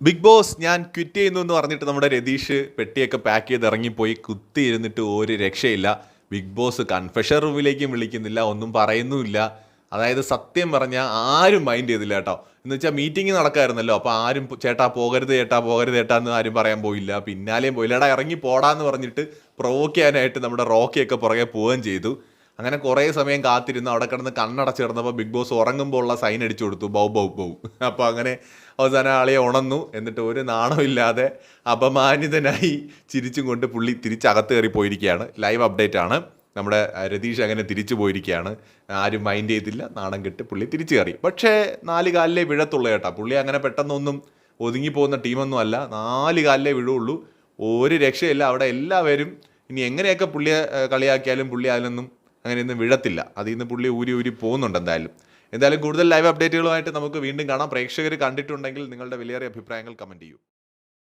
Big boss ഞാൻ quit ചെയ്യുന്നു എന്ന് പറഞ്ഞിട്ട് നമ്മുടെ രതീഷ് പെട്ടിയൊക്കെ പാക്ക് ചെയ്ത് ഇറങ്ങിപ്പോയി. കുത്തി ഇരുന്നിട്ട് ഒരു രക്ഷയില്ല. ബിഗ് ബോസ് കൺഫെഷൻ റൂമിലേക്കും വിളിക്കുന്നില്ല ഒന്നും പറയുന്നുമില്ല. അതായത് സത്യം പറഞ്ഞാൽ ആരും മൈൻഡ് ചെയ്തില്ല കേട്ടോ. എന്ന് വെച്ചാൽ മീറ്റിംഗ് നടക്കായിരുന്നല്ലോ. അപ്പോൾ ആരും ചേട്ടാ പോകരുത് ചേട്ടാ പോകരുത് ചേട്ടാ എന്ന് ആരും പറയാൻ പോയില്ല. പിന്നാലെയും പോയില്ല. എടാ ഇറങ്ങി പോടാന്ന് പറഞ്ഞിട്ട് പ്രൊവോക്ക് ചെയ്യാനായിട്ട് നമ്മുടെ റോക്കിയൊക്കെ പുറകെ പോവുകയും ചെയ്തു. അങ്ങനെ കുറേ സമയം കാത്തിരുന്നു. അവിടെ കിടന്ന് കണ്ണടച്ച് കിടന്നപ്പോൾ ബിഗ് ബോസ് ഉറങ്ങുമ്പോൾ ഉള്ള സൈൻ അടിച്ചു കൊടുത്തു. ബൗ ബൗ ബൗ. അപ്പോൾ അങ്ങനെ അവസാനം ആളെ ഉണന്നു. എന്നിട്ട് ഒരു നാണമില്ലാതെ അപമാനിതനായി ചിരിച്ചും കൊണ്ട് പുള്ളി തിരിച്ചകത്ത് കയറി പോയിരിക്കുകയാണ്. ലൈവ് അപ്ഡേറ്റ് ആണ്. നമ്മുടെ രതീഷ് അങ്ങനെ തിരിച്ചു പോയിരിക്കുകയാണ്. ആരും മൈൻഡ് ചെയ്തില്ല. നാണം കെട്ട് പുള്ളി തിരിച്ചു കയറി. പക്ഷേ നാല് കാലിലെ വിഴത്തുള്ളൂ കേട്ടോ. പുള്ളി അങ്ങനെ പെട്ടെന്നൊന്നും ഒതുങ്ങി പോകുന്ന ടീമൊന്നും അല്ല. നാല് കാലിലെ വിഴുള്ളൂ. ഒരു രക്ഷയില്ല. അവിടെ എല്ലാവരും ഇനി എങ്ങനെയൊക്കെ പുള്ളിയെ കളിയാക്കിയാലും പുള്ളി അതിലൊന്നും അങ്ങനെയൊന്നും വിഴത്തില്ല അതിൽ നിന്ന് പുള്ളി ഊരി ഊരി പോകുന്നുണ്ട് എന്തായാലും. എന്തായാലും കൂടുതൽ ലൈവ് അപ്ഡേറ്റുകളുമായിട്ട് നമുക്ക് വീണ്ടും കാണാം. പ്രേക്ഷകർ കണ്ടിട്ടുണ്ടെങ്കിൽ നിങ്ങളുടെ വിലയേറിയ അഭിപ്രായങ്ങൾ കമന്റ് ചെയ്യൂ.